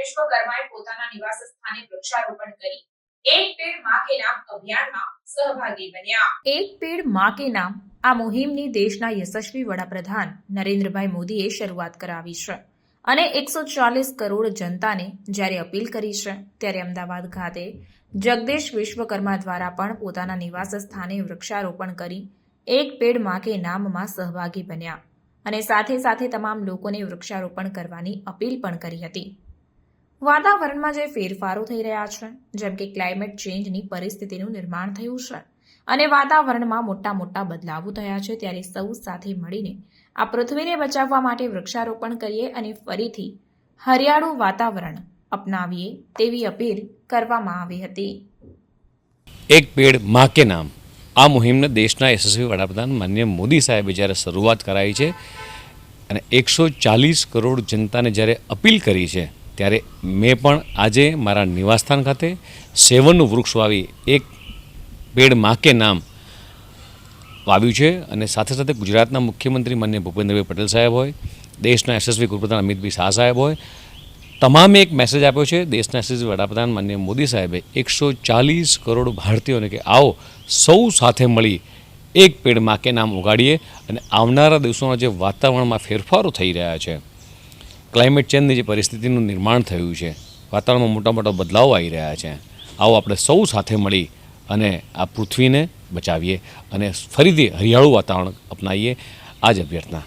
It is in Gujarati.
વિશ્વકર્માએ પોતાના નિવાસ સ્થાને વૃક્ષારોપણ કરી. એક પેડમાં કે નામ અભિયાનમાં સહભાગી બન્યા. એક પેડમાં કે નામ આ મુહિમની દેશના યશસ્વી વડાપ્રધાન નરેન્દ્રભાઈ મોદીએ શરૂઆત કરાવી છે. અને એકસો ચાલીસ કરોડ જનતાને જ્યારે અપીલ કરી છે, ત્યારે અમદાવાદ ખાતે જગદીશ વિશ્વકર્મા દ્વારા પણ પોતાના નિવાસ સ્થાને વૃક્ષારોપણ કરી એક પેડમાં કે નામમાં સહભાગી બન્યા. અને સાથે સાથે તમામ લોકોને વૃક્ષારોપણ કરવાની અપીલ પણ કરી હતી. વાતાવરણમાં જે ફેરફારો થઈ રહ્યા છે, જેમ કે ક્લાઇમેટ ચેન્જની પરિસ્થિતિનું નિર્માણ થયું છે અને વાતાવરણમાં મોટા મોટા બદલાવો થયા છે, ત્યારે સૌ સાથે મળીને આ પૃથ્વીને બચાવવા માટે વૃક્ષારોપણ કરીએ અને ફરીથી હરિયાળું વાતાવરણ અપનાવીએ તેવી અપીલ કરવામાં આવી હતી. એક પેડ મા કે નામ. આ મુહિમને દેશના યશસ્વી વડાપ્રધાન માન્ય મોદી સાહેબે જ્યારે શરૂઆત કરાવી છે અને એકસો ચાલીસ કરોડ જનતાને જ્યારે અપીલ કરી છે ત્યારે મેં પણ આજે મારા નિવાસસ્થાન ખાતે સેવનનું વૃક્ષ વાવી એક પેડ માકે નામ વાવ્યું છે અને સાથે સાથે ગુજરાતના મુખ્યમંત્રી માન્ય ભૂપેન્દ્રભાઈ પટેલ સાહેબ હોય, દેશના યશસ્વી ગૃહપ્રધાન અમિતભાઈ શાહ સાહેબ હોય, તમામે એક મેસેજ આપ્યો છે. દેશના યશસ્વી વડાપ્રધાન માન્ય મોદી સાહેબે એકસો ચાલીસ કરોડ ભારતીયોને કે આવો સૌ સાથે મળી એક પેડ માકે નામ ઉગાડીએ અને આવનારા દિવસોના જે વાતાવરણમાં ફેરફારો થઈ રહ્યા છે. ક્લાઇમેટ ચેન્જની જે પરિસ્થિતિનું નિર્માણ થયું છે, વાતાવરણમાં મોટા મોટા બદલાવ આવી રહ્યા છે, આવો આપણે સૌ સાથે મળી અને આ પૃથ્વીને બચાવીએ અને ફરીથી હરિયાળું વાતાવરણ અપનાવીએ. આ જ અભ્યર્થના.